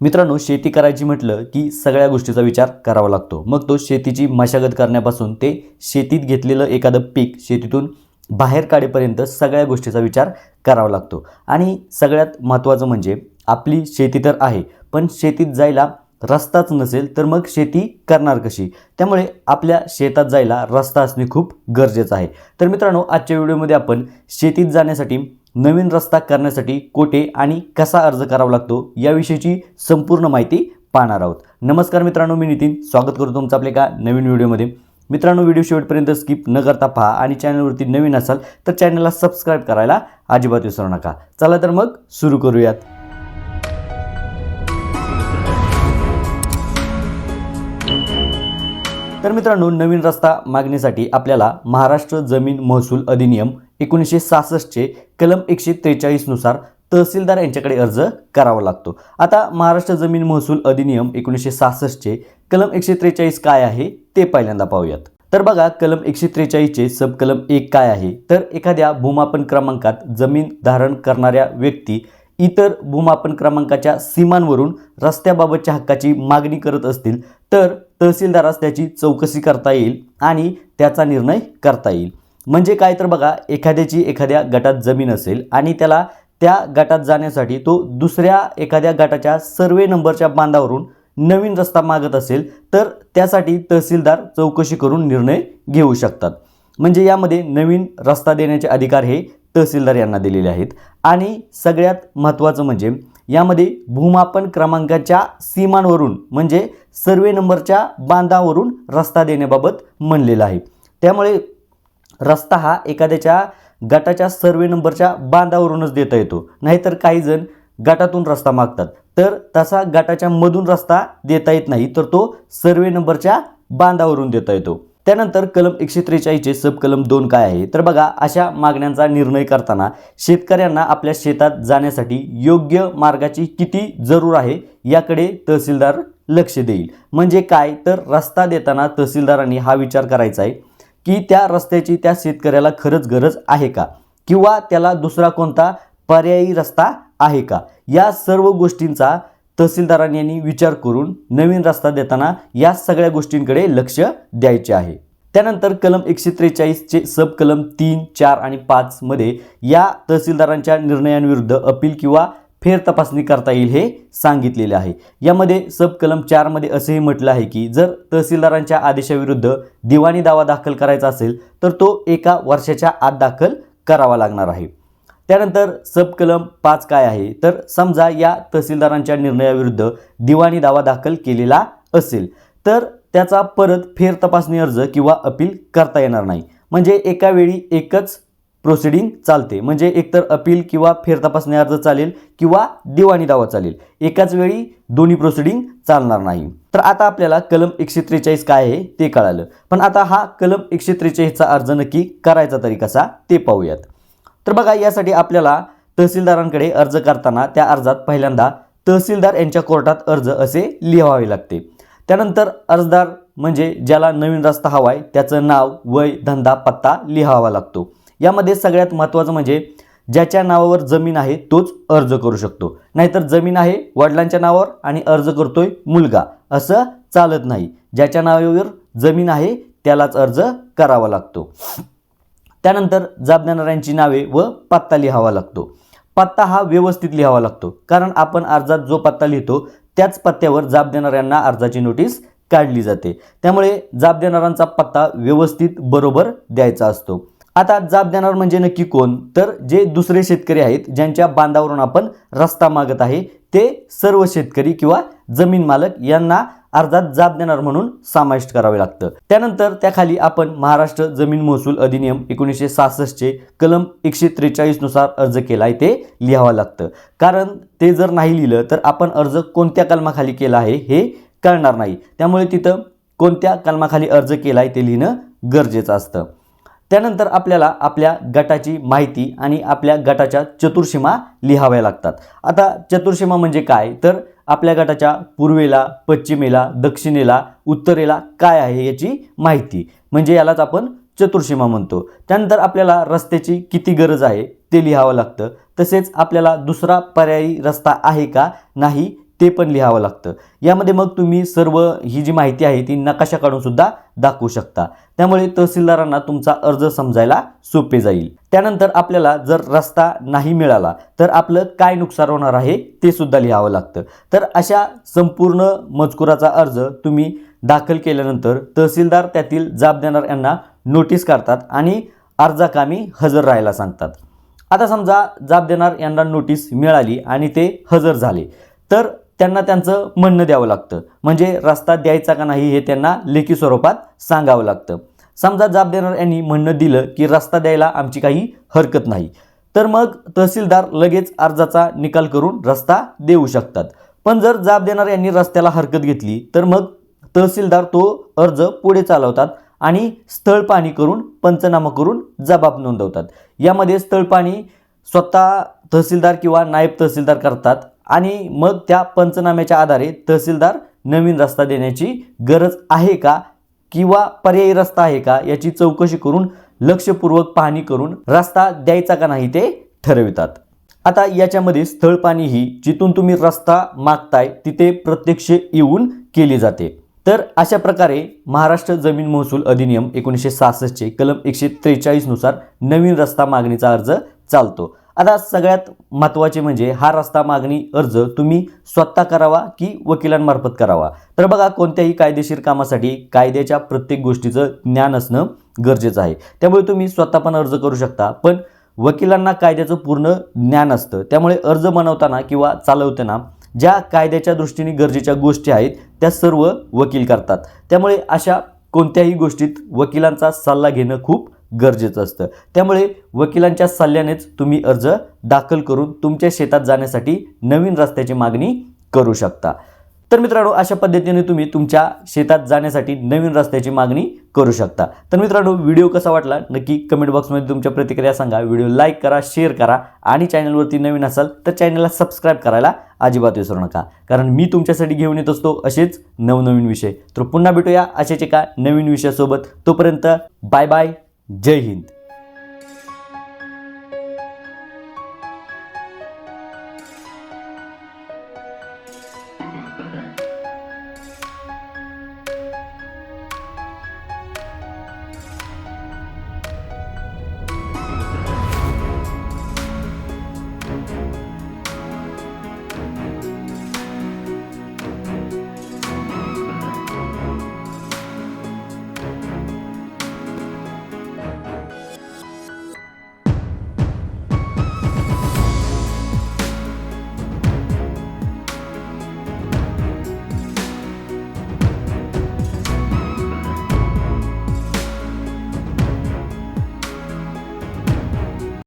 मित्रांनो शेती करायची म्हटलं की सगळ्या गोष्टीचा विचार करावा लागतो. मग तो शेतीची मशागत करण्यापासून ते शेतीत घेतलेलं एखादं पीक शेतीतून बाहेर काढेपर्यंत सगळ्या गोष्टीचा विचार करावा लागतो. आणि सगळ्यात महत्त्वाचं म्हणजे आपली शेती तर आहे पण शेतीत जायला रस्ताच नसेल तर मग शेती करणार कशी? त्यामुळे आपल्या शेतात जायला रस्ता असणे खूप गरजेचं आहे. तर मित्रांनो आजच्या व्हिडिओमध्ये आपण शेतीत जाण्यासाठी नवीन रस्ता करण्यासाठी कोठे आणि कसा अर्ज करावा लागतो याविषयीची संपूर्ण माहिती पाहणार आहोत. नमस्कार मित्रांनो मी नितीन. स्वागत करतो तुमचं आपल्या एका नवीन व्हिडिओमध्ये. मित्रांनो व्हिडिओ शेवटपर्यंत स्किप न करता पहा आणि चॅनलवरती नवीन असाल तर चॅनलला सबस्क्राईब करायला अजिबात विसरू नका. चला तर मग सुरू करूयात. तर मित्रांनो नवीन रस्ता मागणीसाठी आपल्याला महाराष्ट्र जमीन महसूल अधिनियम एकोणीसशे सहासष्टचे कलम एकशे त्रेचाळीसनुसार तहसीलदार यांच्याकडे अर्ज करावा लागतो. आता महाराष्ट्र जमीन महसूल अधिनियम एकोणीसशे सहासष्टचे कलम एकशे त्रेचाळीस काय आहे ते पहिल्यांदा पाहूयात. तर बघा कलम एकशे त्रेचाळीसचे सब कलम एक काय आहे? तर एखाद्या भूमापन क्रमांकात जमीन धारण करणाऱ्या व्यक्ती इतर भूमापन क्रमांकाच्या सीमांवरून रस्त्याबाबतच्या हक्काची मागणी करत असतील तर तहसीलदारास त्याची चौकशी करता येईल आणि त्याचा निर्णय करता येईल. म्हणजे काय तर बघा एखाद्याची एखाद्या गटात जमीन असेल आणि त्याला त्या गटात जाण्यासाठी तो दुसऱ्या एखाद्या गटाच्या सर्वे नंबरच्या बांधावरून नवीन रस्ता मागत असेल तर त्यासाठी तहसीलदार चौकशी करून निर्णय घेऊ शकतात. म्हणजे यामध्ये नवीन रस्ता देण्याचे अधिकार हे तहसीलदार यांना दिलेले आहेत. आणि सगळ्यात महत्त्वाचं म्हणजे यामध्ये भूमापन क्रमांकाच्या सीमांवरून म्हणजे सर्वे नंबरच्या बांधावरून रस्ता देण्याबाबत म्हणलेलं आहे. त्यामुळे रस्ता हा एखाद्याच्या गटाच्या सर्वे नंबरच्या बांधावरूनच देता येतो. नाहीतर काही जण गटातून रस्ता मागतात. तर तसा गटाच्या मधून रस्ता देता येत नाही तर तो सर्वे नंबरच्या बांधावरून देता येतो. त्यानंतर कलम एकशे त्रेचाळीसचे सब कलम दोन काय आहे? तर बघा अशा मागण्यांचा निर्णय करताना शेतकऱ्यांना आपल्या शेतात जाण्यासाठी योग्य मार्गाची किती जरूर आहे याकडे तहसीलदार लक्ष देईल. म्हणजे काय? तर रस्ता देताना तहसीलदारांनी हा विचार करायचा आहे. की त्या रस्त्याची त्या शेतकऱ्याला खरंच गरज आहे का? किंवा त्याला दुसरा कोणता पर्यायी रस्ता आहे का? या सर्व गोष्टींचा तहसीलदारांनी यांनी विचार करून नवीन रस्ता देताना या सगळ्या गोष्टींकडे लक्ष द्यायचे आहे. त्यानंतर कलम एकशे त्रेचाळीसचे सब कलम तीन चार आणि पाचमध्ये या तहसीलदारांच्या निर्णयांविरुद्ध अपील किंवा फेर तपासणी करता येईल हे सांगितलेले आहे. यामध्ये सब कलम चारमध्ये असंही म्हटलं आहे की जर तहसीलदारांच्या आदेशाविरुद्ध दिवाणी दावा दाखल करायचा असेल तर तो एका वर्षाच्या आत दाखल करावा लागणार आहे. त्यानंतर सब कलम पाच काय आहे? तर समजा या तहसीलदारांच्या निर्णयाविरुद्ध दिवाणी दावा दाखल केलेला असेल तर त्याचा परत फेर तपासणी अर्ज किंवा अपील करता येणार नाही. म्हणजे एका वेळी एकच प्रोसिडिंग चालते. म्हणजे एकतर अपील किंवा फेरतपासणी अर्ज चालेल किंवा दिवाणी दावा चालेल. एकाच वेळी दोन्ही प्रोसिडिंग चालणार नाही. तर आता आपल्याला कलम एकशे त्रेचाळीस काय आहे ते कळालं. पण आता हा कलम एकशे त्रेचाळीसचा अर्ज नक्की करायचा तरी कसा ते पाहूयात. तर बघा यासाठी आपल्याला तहसीलदारांकडे अर्ज करताना त्या अर्जात पहिल्यांदा तहसीलदार यांच्या कोर्टात अर्ज असे लिहावे लागते. त्यानंतर अर्जदार म्हणजे ज्याला नवीन रस्ता हवा आहे त्याचं नाव वय धंदा पत्ता लिहावा लागतो. यामध्ये सगळ्यात महत्त्वाचं म्हणजे ज्याच्या नावावर जमीन आहे तोच अर्ज करू शकतो. नाहीतर जमीन आहे वडिलांच्या नावावर आणि अर्ज करतोय मुलगा. असं चालत नाही. ज्याच्या नावावर जमीन आहे त्यालाच अर्ज करावा लागतो. त्यानंतर जाब देणाऱ्यांची नावे व पत्ता लिहावा लागतो. पत्ता हा व्यवस्थित लिहावा लागतो. कारण आपण अर्जात जो पत्ता लिहितो त्याच पत्त्यावर जाब देणाऱ्यांना अर्जाची नोटीस काढली जाते. त्यामुळे जाब देणाऱ्यांचा पत्ता व्यवस्थित बरोबर द्यायचा असतो. आता जाब देणार म्हणजे नक्की कोण? तर जे दुसरे शेतकरी आहेत ज्यांच्या बांधावरून आपण रस्ता मागत आहे ते सर्व शेतकरी किंवा जमीन मालक यांना अर्जात जाब देणार म्हणून समाविष्ट करावे लागतं. त्यानंतर त्याखाली आपण महाराष्ट्र जमीन महसूल अधिनियम एकोणीसशे सहासष्टचे कलम एकशे त्रेचाळीसनुसार अर्ज केला आहे ते लिहावं लागतं. कारण ते जर नाही लिहिलं तर आपण अर्ज कोणत्या कलमाखाली केला आहे हे कळणार नाही. त्यामुळे तिथं कोणत्या कलमाखाली अर्ज केला आहे ते लिहिणं गरजेचं असतं. त्यानंतर आपल्याला आपल्या गटाची माहिती आणि आपल्या गटाच्या चतुर्सीमा लिहाव्या लागतात. आता चतुर्सीमा म्हणजे काय? तर आपल्या गटाच्या पूर्वेला पश्चिमेला दक्षिणेला उत्तरेला काय आहे याची माहिती. म्हणजे यालाच आपण चतुर्सीमा म्हणतो. त्यानंतर आपल्याला रस्त्याची किती गरज आहे ते लिहावं लागतं. तसेच आपल्याला दुसरा पर्यायी रस्ता आहे का? नाही ते पण लिहावं लागतं. यामध्ये मग तुम्ही सर्व ही जी माहिती आहे ती नकाशा काढून सुद्धा दाखवू शकता. त्यामुळे तहसीलदारांना तुमचा अर्ज समजायला सोपे जाईल. त्यानंतर आपल्याला जर रस्ता नाही मिळाला तर आपलं काय नुकसान होणार आहे ते सुद्धा लिहावं लागतं. तर अशा संपूर्ण मजकुराचा अर्ज तुम्ही दाखल केल्यानंतर तहसीलदार त्यातील जाब देणार यांना नोटीस काढतात आणि अर्जाकामी हजर राहायला सांगतात. आता समजा जाब देणार यांना नोटीस मिळाली आणि ते हजर झाले. तर त्यांना त्यांचं म्हणणं द्यावं लागतं. म्हणजे रस्ता द्यायचा का नाही हे त्यांना लेखी स्वरूपात सांगावं लागतं. समजा जाब देणार यांनी म्हणणं दिलं की रस्ता द्यायला आमची काही हरकत नाही. तर मग तहसीलदार लगेच अर्जाचा निकाल करून रस्ता देऊ शकतात. पण जर जाब देणार यांनी रस्त्याला हरकत घेतली तर मग तहसीलदार तो अर्ज पुढे चालवतात आणि स्थळ पाणी करून पंचनामा करून जबाब नोंदवतात. यामध्ये स्थळ पाणी स्वतः तहसीलदार किंवा नायब तहसीलदार करतात. आणि मग त्या पंचनाम्याच्या आधारे तहसीलदार नवीन रस्ता देण्याची गरज आहे का? किंवा पर्यायी रस्ता आहे का? याची चौकशी करून लक्षपूर्वक पाहणी करून रस्ता द्यायचा का नाही ते ठरवितात. आता याच्यामध्ये स्थळ पाणी ही जिथून तुम्ही रस्ता मागताय तिथे प्रत्यक्ष येऊन केली जाते. तर अशा प्रकारे महाराष्ट्र जमीन महसूल अधिनियम एकोणीसशे सहासष्टचे कलम एकशे त्रेचाळीसनुसार नवीन रस्ता मागणीचा अर्ज चालतो. आता सगळ्यात महत्त्वाचे म्हणजे हा रस्ता मागणी अर्ज तुम्ही स्वतः करावा की वकिलांमार्फत करावा? तर बघा कोणत्याही कायदेशीर कामासाठी कायद्याच्या प्रत्येक गोष्टीचं ज्ञान असणं गरजेचं आहे. त्यामुळे तुम्ही स्वतः पण अर्ज करू शकता पण वकिलांना कायद्याचं पूर्ण ज्ञान असतं. त्यामुळे अर्ज बनवताना किंवा चालवताना ज्या कायद्याच्या दृष्टीने गरजेच्या गोष्टी आहेत त्या सर्व वकील करतात. त्यामुळे अशा कोणत्याही गोष्टीत वकिलांचा सल्ला घेणं खूप गरजेचं असतं. त्यामुळे वकिलांच्या सल्ल्यानेच तुम्ही अर्ज दाखल करून तुमच्या शेतात जाण्यासाठी नवीन रस्त्याची मागणी करू शकता. तर मित्रांनो अशा पद्धतीने तुम्ही तुमच्या शेतात जाण्यासाठी नवीन रस्त्याची मागणी करू शकता. तर मित्रांनो व्हिडिओ कसा वाटला? नक्की कमेंट बॉक्समध्ये तुमच्या प्रतिक्रिया सांगा. व्हिडिओ लाईक करा शेअर करा आणि चॅनलवरती नवीन असाल तर चॅनलला सबस्क्राईब करायला अजिबात विसरू नका. कारण मी तुमच्यासाठी घेऊन येत असतो असेच नवनवीन विषय. तर पुन्हा भेटूया अशाच एका नवीन विषयासोबत. तोपर्यंत बाय बाय जय हिंद